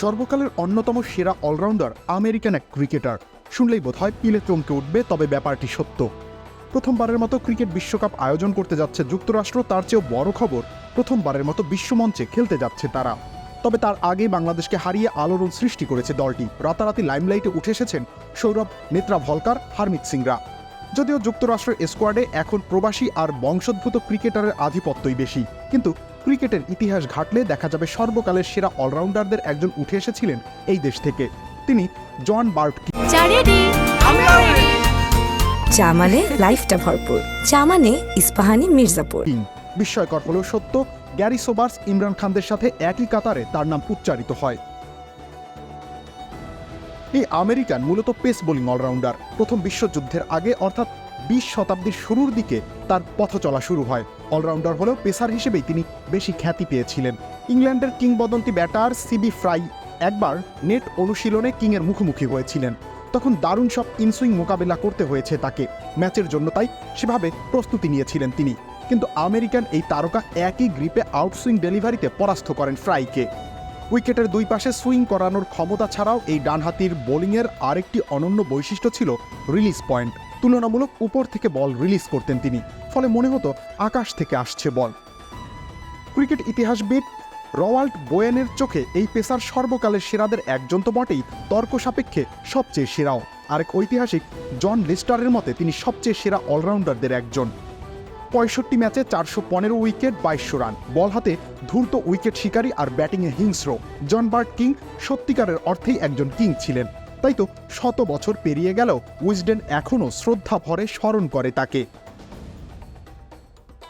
সর্বকালের অন্যতম সেরা অলরাউন্ডার আমেরিকান এক ক্রিকেটার। শুনলেই বোধ হয় পিলে চমকে উঠবে, তবে ব্যাপারটি সত্য। প্রথমবারের মতো ক্রিকেট বিশ্বকাপ আয়োজন করতে যাচ্ছে যুক্তরাষ্ট্র, তার চেয়েও বড় খবর, প্রথমবারের মতো বিশ্বমঞ্চে খেলতে যাচ্ছে তারা। তবে তার আগে বাংলাদেশকে হারিয়ে আলোড়ন সৃষ্টি করেছে দলটি। রাতারাতি লাইমলাইটে উঠে এসেছেন সৌরভ নেত্রা ভলকার হারমিত সিংরা। যদিও যুক্তরাষ্ট্রের স্কোয়াডে এখন প্রবাসী আর বংশোদ্ভূত ক্রিকেটারের আধিপত্যই বেশি, কিন্তু ক্রিকেটের ইতিহাস ঘাটলে দেখা যাবে সর্বকালের সেরা অলরাউন্ডারদের একজন উঠে এসেছিলেন এই দেশ থেকে। তিনি জন বার্ট চা মানে লাইফটা ভরপুর। চা মানে ইস্পাহানি মির্জাপুর। বিস্ময়কর হলেও সত্য গ্যারি সোবার্স ইমরান খানদের সাথে একই কাতারে তার নাম উচ্চারিত হয়। এই আমেরিকান মূলত পেস বোলিং অলরাউন্ডার। প্রথম বিশ্বযুদ্ধের আগে অর্থাৎ বিশ শতাব্দীর শুরুর দিকে তার পথ চলা শুরু হয়। অলরাউন্ডার হলেও পেসার হিসেবেই তিনি বেশি খ্যাতি পেয়েছিলেন। ইংল্যান্ডের কিংবদন্তি ব্যাটার সিবি ফ্রাই একবার নেট অনুশীলনে কিংয়ের মুখোমুখি হয়েছিলেন। তখন দারুণ সব ইনসুইং মোকাবেলা করতে হয়েছে তাকে। ম্যাচের জন্য তাই সেভাবে প্রস্তুতি নিয়েছিলেন তিনি। কিন্তু আমেরিকান এই তারকা একই গ্রিপে আউটসুইং ডেলিভারিতে পরাস্ত করেন ফ্রাইকে। উইকেটের দুই পাশে সুইং করানোর ক্ষমতা ছাড়াও এই ডানহাতির বোলিংয়ের আরেকটি অনন্য বৈশিষ্ট্য ছিল রিলিজ পয়েন্ট। তুলনামূলক উপর থেকে বল রিলিজ করতেন তিনি। ফলে মনে হতো আকাশ থেকে আসছে বল। ক্রিকেট ইতিহাসবিদ রওয়াল্ড বোয়েনের চোখে এই পেসার সর্বকালের সেরাদের একজন তো বটেই তর্ক সাপেক্ষে সবচেয়ে সেরাও। আরেক ঐতিহাসিক, জন লিস্টারের মতে তিনি সবচেয়ে সেরা অলরাউন্ডারদের একজন। পঁয়ষট্টি ম্যাচে চারশো পনেরো উইকেট, বাইশশো রান। বল হাতে ধূর্ত উইকেট শিকারী আর ব্যাটিংয়ে হিংস্র। জন বার্ট কিং সত্যিকারের অর্থেই একজন কিং ছিলেন। তাই তো শত বছর পেরিয়ে গেলেও উইজডেন এখনও শ্রদ্ধা ভরে স্মরণ করে তাকে।